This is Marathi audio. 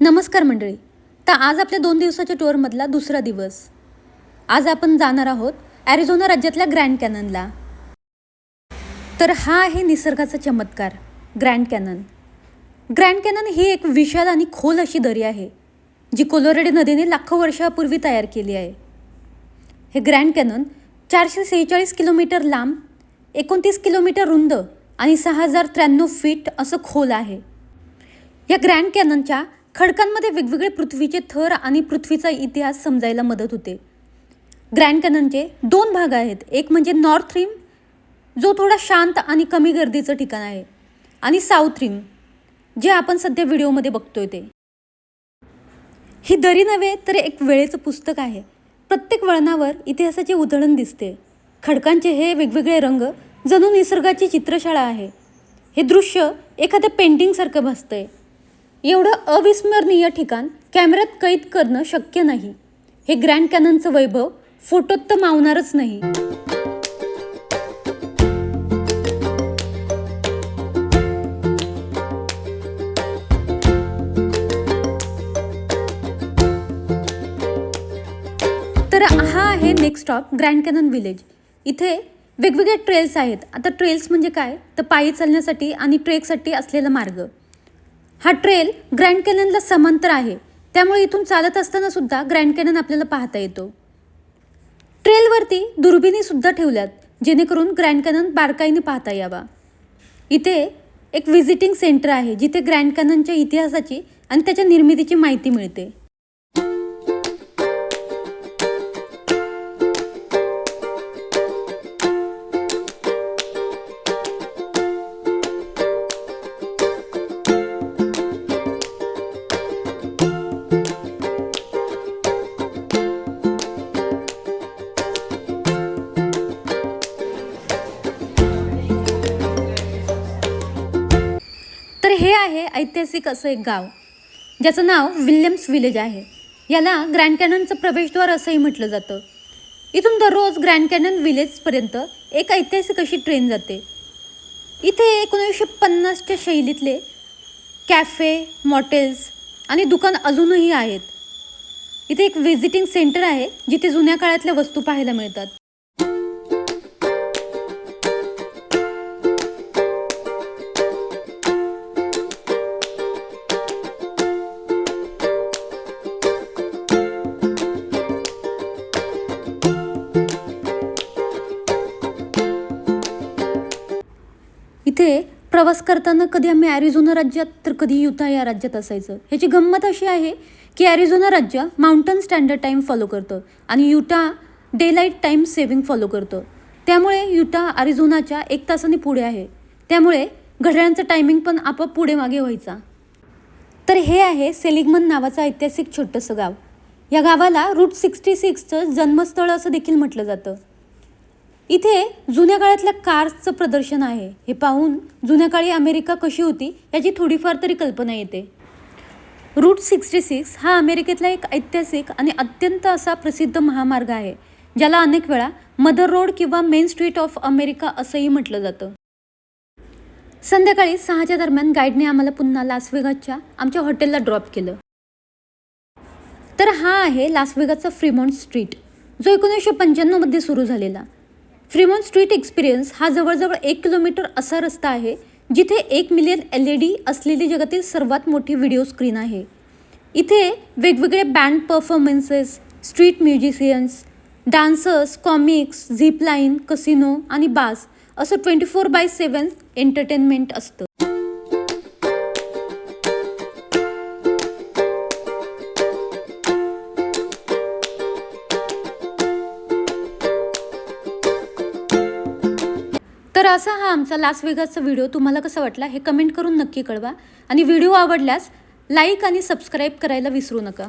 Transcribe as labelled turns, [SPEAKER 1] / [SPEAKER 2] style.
[SPEAKER 1] नमस्कार मंडळी. तर आज आपल्या दोन दिवसाच्या टूरमधला दुसरा दिवस. आज आपण जाणार आहोत ॲरिझोना राज्यातल्या ग्रँड कॅननला तर हा आहे निसर्गाचा चमत्कार ग्रँड कॅनन ग्रँड कॅनन ही एक विशाल आणि खोल अशी दरी आहे जी कोलोरेडो नदीने लाखो वर्षापूर्वी तयार केली आहे. हे ग्रँड कॅनन चारशे सेहेचाळीस किलोमीटर लांब एकोणतीस किलोमीटर रुंद आणि सहा हजार त्र्याण्णव फीट असं खोल आहे. या ग्रँड कॅननच्या खडकांमध्ये वेगवेगळे पृथ्वीचे थर आणि पृथ्वीचा इतिहास समजायला मदत होते. ग्रँड कॅननचे दोन भाग आहेत. एक म्हणजे नॉर्थ रिम जो थोडा शांत आणि कमी गर्दीचं ठिकाण आहे. आणि साऊथ रिम जे आपण सध्या व्हिडिओमध्ये बघतोय ते. ही दरी नव्हे तर एक वेळेचं पुस्तक आहे. प्रत्येक वळणावर इतिहासाचे उधळण दिसते. खडकांचे हे वेगवेगळे रंग जणू निसर्गाची चित्रशाळा आहे. हे दृश्य एखाद्या पेंटिंगसारखं भासतंय. एवढं अविस्मरणीय ठिकाण कॅमेऱ्यात कैद करणं शक्य नाही. हे ग्रँड कॅननचं वैभव फोटोत तर मावणारच नाही. तर हा आहे next stop Grand Canyon Village इथे वेगवेगळ्या ट्रेल्स आहेत. आता ट्रेल्स म्हणजे काय? तर पायी चालण्यासाठी आणि ट्रेकसाठी असलेला मार्ग. हा ट्रेल ग्रँड कॅननला समांतर आहे. त्यामुळे इथून चालत असताना सुद्धा ग्रँड कॅनन आपल्याला पाहता येतो. ट्रेलवरती दुर्बिणी सुद्धा ठेवल्यात जेणेकरून ग्रँड कॅनन बारकाईने पाहता यावा. इथे एक व्हिजिटिंग सेंटर आहे जिथे ग्रँड कॅननच्या इतिहासाची आणि त्याच्या निर्मितीची माहिती मिळते. ऐतिहासिक असं एक गाव ज्याचं नाव विल्यम्स विलेज आहे. याला ग्रँड कॅननचं प्रवेशद्वार असंही म्हटलं जातं. इथून दररोज ग्रँड कॅनन विलेजपर्यंत एक ऐतिहासिक अशी ट्रेन जाते. इथे एकोणीसशे पन्नासच्या शैलीतले कॅफे मॉटेल्स आणि दुकान अजूनही आहेत. इथे एक व्हिजिटिंग सेंटर आहे जिथे जुन्या काळातल्या वस्तू पाहायला मिळतात. इथे प्रवास करताना कधी आम्ही ॲरिझोना राज्यात तर कधी युता या राज्यात असायचं. ह्याची गंमत अशी आहे की ॲरिझोना राज्य माउंटन स्टँडर्ड टाईम फॉलो करतं आणि Utah daylight time saving follow करतं. त्यामुळे युटा ॲरिझोनाच्या एक तासाने पुढे आहे. त्यामुळे घड्याळांचं टायमिंग पण आपोआप पुढे मागे व्हायचा. तर हे आहे सेलिगमन नावाचं ऐतिहासिक छोटंसं गाव. या गावाला रूट सिक्स्टी सिक्सचं जन्मस्थळ असं देखील म्हटलं जातं. इथे जुन्या काळातल्या कार्सचं प्रदर्शन आहे. हे पाहून जुन्या काळी अमेरिका कशी होती याची थोडीफार तरी कल्पना येते. रूट सिक्स्टी सिक्स हा अमेरिकेतला एक ऐतिहासिक आणि अत्यंत असा प्रसिद्ध महामार्ग आहे ज्याला अनेक वेळा मदर रोड किंवा मेन स्ट्रीट ऑफ अमेरिका असंही म्हटलं जातं. संध्याकाळी सहाच्या दरम्यान गाईडने आम्हाला पुन्हा लास वेगासच्या आमच्या हॉटेलला ड्रॉप केलं. तर हा आहे लास वेगाचा फ्रीमॉन्ट स्ट्रीट जो एकोणीसशे पंच्याण्णवमध्ये सुरू झालेला. फ्रीमॉन्ट स्ट्रीट एक्सपिरियन्स हा जवळजवळ एक किलोमीटर असा रस्ता आहे जिथे एक मिलियन एल ई डी असलेली जगातील सर्वात मोठी व्हिडिओ स्क्रीन आहे. इथे वेगवेगळे band performances street musicians dancers comics zipline casino आणि बास असं twenty four by seven entertainment असतं. तर असा हा आमचा लास वेगासचा व्हिडिओ तुम्हाला कसा वाटला हे कमेंट करून नक्की कळवा. आणि व्हिडिओ आवडल्यास लाईक आणि सबस्क्राईब करायला विसरू नका.